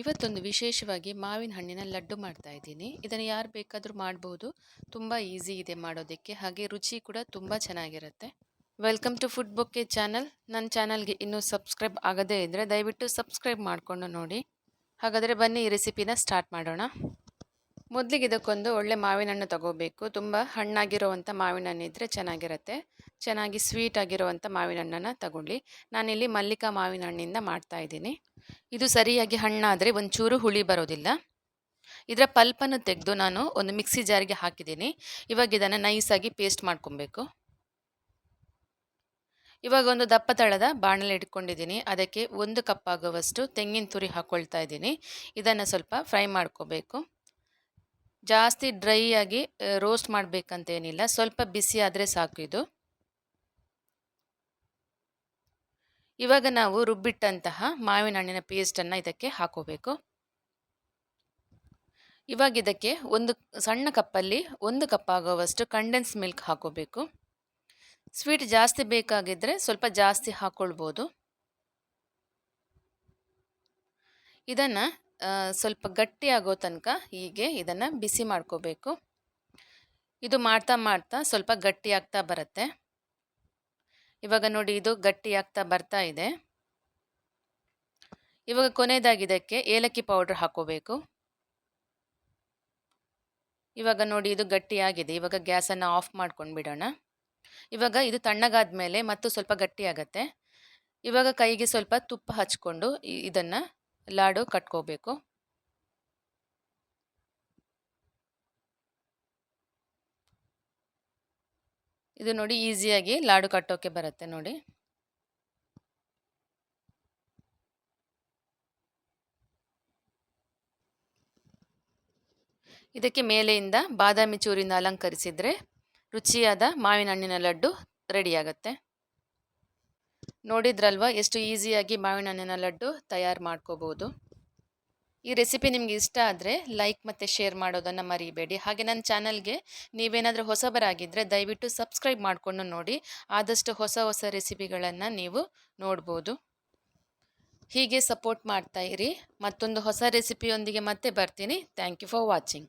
ಇವತ್ತೊಂದು ವಿಶೇಷವಾಗಿ ಮಾವಿನ ಹಣ್ಣಿನ ಲಡ್ಡು ಮಾಡ್ತಾ ಇದ್ದೀನಿ. ಇದನ್ನು ಯಾರು ಬೇಕಾದರೂ ಮಾಡ್ಬೋದು. ತುಂಬ ಈಸಿ ಇದೆ ಮಾಡೋದಕ್ಕೆ. ಹಾಗೆ ರುಚಿ ಕೂಡ ತುಂಬ ಚೆನ್ನಾಗಿರುತ್ತೆ. Welcome to food bouquet channel. ನನ್ನ ಚಾನಲ್ಗೆ ಇನ್ನೂ ಸಬ್ಸ್ಕ್ರೈಬ್ ಆಗದೇ ಇದ್ದರೆ ದಯವಿಟ್ಟು ಸಬ್ಸ್ಕ್ರೈಬ್ ಮಾಡಿಕೊಂಡು ನೋಡಿ. ಹಾಗಾದರೆ ಬನ್ನಿ ಈ ರೆಸಿಪಿನ ಸ್ಟಾರ್ಟ್ ಮಾಡೋಣ. ಮೊದಲಿಗೆ ಇದಕ್ಕೊಂದು ಒಳ್ಳೆ ಮಾವಿನ ಹಣ್ಣು ತಗೋಬೇಕು. ತುಂಬ ಹಣ್ಣಾಗಿರುವಂಥ ಮಾವಿನ ಹಣ್ಣು ಇದ್ದರೆ ಚೆನ್ನಾಗಿರುತ್ತೆ. ಚೆನ್ನಾಗಿ ಸ್ವೀಟ್ ಆಗಿರುವಂಥ ಮಾವಿನ ಹಣ್ಣನ್ನು ತಗೊಳ್ಳಿ. ನಾನಿಲ್ಲಿ ಮಲ್ಲಿಕಾ ಮಾವಿನ ಹಣ್ಣಿಂದ ಮಾಡ್ತಾ ಇದ್ದೀನಿ. ಇದು ಸರಿಯಾಗಿ ಹಣ್ಣಾದರೆ ಒಂಚೂರು ಹುಳಿ ಬರೋದಿಲ್ಲ. ಇದರ ಪಲ್ಪನ್ನು ತೆಗೆದು ನಾನು ಒಂದು ಮಿಕ್ಸಿ ಜಾರಿಗೆ ಹಾಕಿದ್ದೀನಿ. ಇವಾಗ ಇದನ್ನು ನೈಸಾಗಿ ಪೇಸ್ಟ್ ಮಾಡ್ಕೊಬೇಕು. ಇವಾಗ ಒಂದು ದಪ್ಪ ತಳದ ಬಾಣಲೆ ಇಟ್ಕೊಂಡಿದ್ದೀನಿ. ಅದಕ್ಕೆ ಒಂದು ಕಪ್ ಆಗುವಷ್ಟು ತೆಂಗಿನ ತುರಿ ಹಾಕ್ಕೊಳ್ತಾ ಇದ್ದೀನಿ. ಇದನ್ನು ಸ್ವಲ್ಪ ಫ್ರೈ ಮಾಡ್ಕೋಬೇಕು. ಜಾಸ್ತಿ ಡ್ರೈ ಆಗಿ ರೋಸ್ಟ್ ಮಾಡಬೇಕಂತೇನಿಲ್ಲ. ಸ್ವಲ್ಪ ಬಿಸಿ ಆದರೆ ಸಾಕು ಇದು. ಇವಾಗ ನಾವು ರುಬ್ಬಿಟ್ಟಂತಹ ಮಾವಿನ ಹಣ್ಣಿನ ಪೇಸ್ಟನ್ನು ಇದಕ್ಕೆ ಹಾಕೋಬೇಕು. ಇವಾಗ ಇದಕ್ಕೆ ಒಂದು ಸಣ್ಣ ಕಪ್ಪಲ್ಲಿ ಒಂದು ಕಪ್ ಆಗುವಷ್ಟು ಕಂಡೆನ್ಸ್ ಮಿಲ್ಕ್ ಹಾಕೋಬೇಕು. ಸ್ವೀಟ್ ಜಾಸ್ತಿ ಬೇಕಾಗಿದ್ದರೆ ಸ್ವಲ್ಪ ಜಾಸ್ತಿ ಹಾಕ್ಕೊಳ್ಬೋದು ಇದನ್ನು ಸ್ವಲ್ಪ ಗಟ್ಟಿ ಆಗೋ ತನಕ ಹೀಗೆ ಇದನ್ನು ಬಿಸಿ ಮಾಡ್ಕೋಬೇಕು. ಇದು ಮಾಡ್ತಾ ಮಾಡ್ತಾ ಸ್ವಲ್ಪ ಗಟ್ಟಿಯಾಗ್ತಾ ಬರುತ್ತೆ. ಇವಾಗ ನೋಡಿ ಇದು ಗಟ್ಟಿಯಾಗ್ತಾ ಬರ್ತಾ ಇದೆ. ಇವಾಗ ಕೊನೆಯದಾಗಿ ಇದಕ್ಕೆ ಏಲಕ್ಕಿ ಪೌಡರ್ ಹಾಕೋಬೇಕು. ಇವಾಗ ನೋಡಿ ಇದು ಗಟ್ಟಿಯಾಗಿದೆ ಇವಾಗ ಗ್ಯಾಸನ್ನು ಆಫ್ ಮಾಡ್ಕೊಂಡು ಬಿಡೋಣ. ಇವಾಗ ಇದು ತಣ್ಣಗಾದ ಮೇಲೆ ಮತ್ತು ಸ್ವಲ್ಪ ಗಟ್ಟಿಯಾಗತ್ತೆ ಇವಾಗ ಕೈಗೆ ಸ್ವಲ್ಪ ತುಪ್ಪ ಹಚ್ಕೊಂಡು ಇದನ್ನು ಲಾಡು ಕಟ್ಕೋಬೇಕು. ಇದು ನೋಡಿ ಈಸಿಯಾಗಿ ಲಾಡು ಕಟ್ಟೋಕೆ ಬರುತ್ತೆ ನೋಡಿ. ಇದಕ್ಕೆ ಮೇಲೆಯಿಂದ ಬಾದಾಮಿ ಚೂರಿಂದ ಅಲಂಕರಿಸಿದರೆ ರುಚಿಯಾದ ಮಾವಿನ ಹಣ್ಣಿನ ಲಡ್ಡು ರೆಡಿಯಾಗತ್ತೆ. ನೋಡಿದ್ರಲ್ವ ಎಷ್ಟು ಈಸಿಯಾಗಿ ಮಾವಿನ ಹಣ್ಣಿನ ಲಡ್ಡು ತಯಾರು ಮಾಡ್ಕೋಬೋದು ಈ ರೆಸಿಪಿ ನಿಮಗೆ ಇಷ್ಟ ಆದರೆ ಲೈಕ್ ಮತ್ತು ಶೇರ್ ಮಾಡೋದನ್ನು ಮರಿಬೇಡಿ. ಹಾಗೆ ನನ್ನ ಚಾನಲ್ಗೆ ನೀವೇನಾದರೂ ಹೊಸಬರಾಗಿದ್ದರೆ ದಯವಿಟ್ಟು ಸಬ್ಸ್ಕ್ರೈಬ್ ಮಾಡಿಕೊಂಡು ನೋಡಿ. ಆದಷ್ಟು ಹೊಸ ಹೊಸ ರೆಸಿಪಿಗಳನ್ನು ನೀವು ನೋಡ್ಬೋದು. ಹೀಗೆ ಸಪೋರ್ಟ್ ಮಾಡ್ತಾ ಇರಿ. ಮತ್ತೊಂದು ಹೊಸ ರೆಸಿಪಿಯೊಂದಿಗೆ ಮತ್ತೆ ಬರ್ತೀನಿ. Thank you for watching